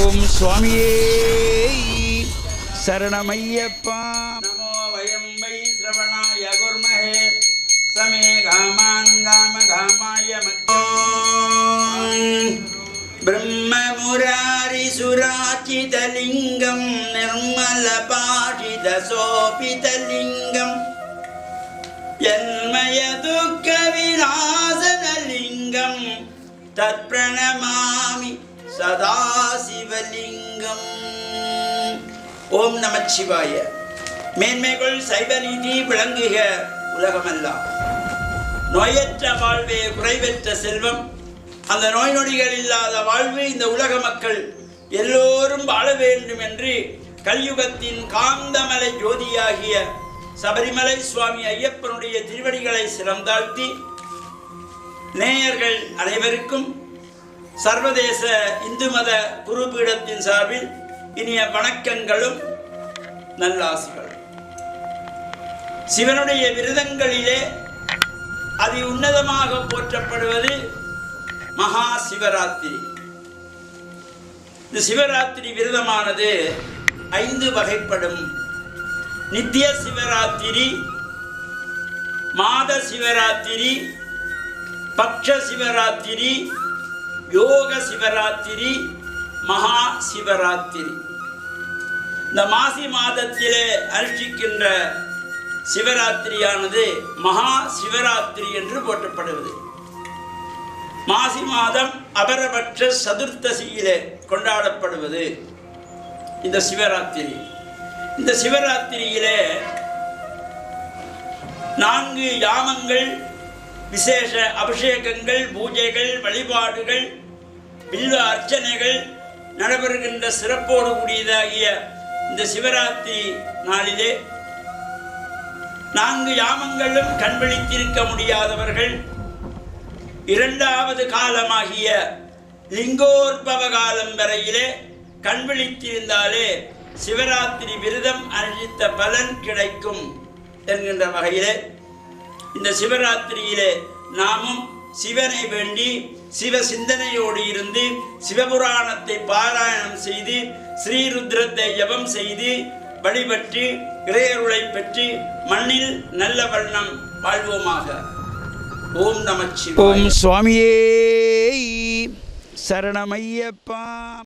ஓம் சுவாமியே. சரணமையப்பா. நமோ வயம் வை சிரவணாய குர்மஹே. சமே காமான் காம காமாய பிரம்ம முராரி சுராச்சிதலிங்கம் நிர்மல பாஷித சோபிதலிங்கம் ஜன்மய துக்க விநாசனலிங்கம் தற்பிரணமாமி சதாசிவலிங்கம். ஓம் நமச்சிவாய. மேன்மைகள் சைவ நீதி விளங்குக உலகமெல்லாம். நோயற்ற வாழ்வே குறைவற்ற செல்வம். அந்த நோய் நொடிகள் இல்லாத வாழ்வு இந்த உலக மக்கள் எல்லோரும் வாழ வேண்டும் என்று கலியுகத்தின் காந்தமலை ஜோதியாகிய சபரிமலை சுவாமி ஐயப்பனுடைய திருவடிகளை சிறந்தாழ்த்தி நேயர்கள் அனைவருக்கும் சர்வதேச இந்து மத குருபீடத்தின் சார்பில் இனிய வணக்கங்களும் நல்லாசிகள். சிவனுடைய விரதங்களிலே அதி உன்னதமாக போற்றப்படுவது மகா சிவராத்திரி. இந்த சிவராத்திரி விரதமானது ஐந்து வகைப்படும். நித்திய சிவராத்திரி மாத சிவராத்திரி பக்ஷ சிவராத்திரி யோக சிவராத்திரி மகா சிவராத்திரி இந்த மாசி மாதத்திலே அனுஷ்டிக்கின்ற சிவராத்திரியானது மகா சிவராத்திரி என்று போற்றப்படுவது. மாசி மாதம் அபரபட்ச சதுர்த்தசியிலே கொண்டாடப்படுவது இந்த சிவராத்திரி. இந்த சிவராத்திரியிலே நான்கு யாமங்கள் விசேஷ அபிஷேகங்கள் பூஜைகள் வழிபாடுகள் வில்வ அர்ச்சனைகள் நடைபெறுகின்ற சிறப்போடு கூடியதாகிய இந்த சிவராத்திரி நாளிலே நான்கு யாமங்களும் கண்விழித்திருக்க முடியாதவர்கள் இரண்டாவது காலமாகிய லிங்கோற்பவ காலம் வரையிலே கண்விழித்திருந்தாலே சிவராத்திரி விரதம் அனுஷ்டித்த பலன் கிடைக்கும் என்கின்ற வகையிலே இந்த சிவராத்திரியிலே நாமும் சிவனை வேண்டி சிவ சிந்தனையோடு இருந்து சிவபுராணத்தை பாராயணம் செய்து ஸ்ரீருத்ரத்தை ஜபம் செய்து வழிபட்டு இறையருளை பெற்று மண்ணில் நல்ல வண்ணம் வாழ்வோமாக. ஓம் நமச்சி ஓம் சுவாமியே சரணமையப்பா.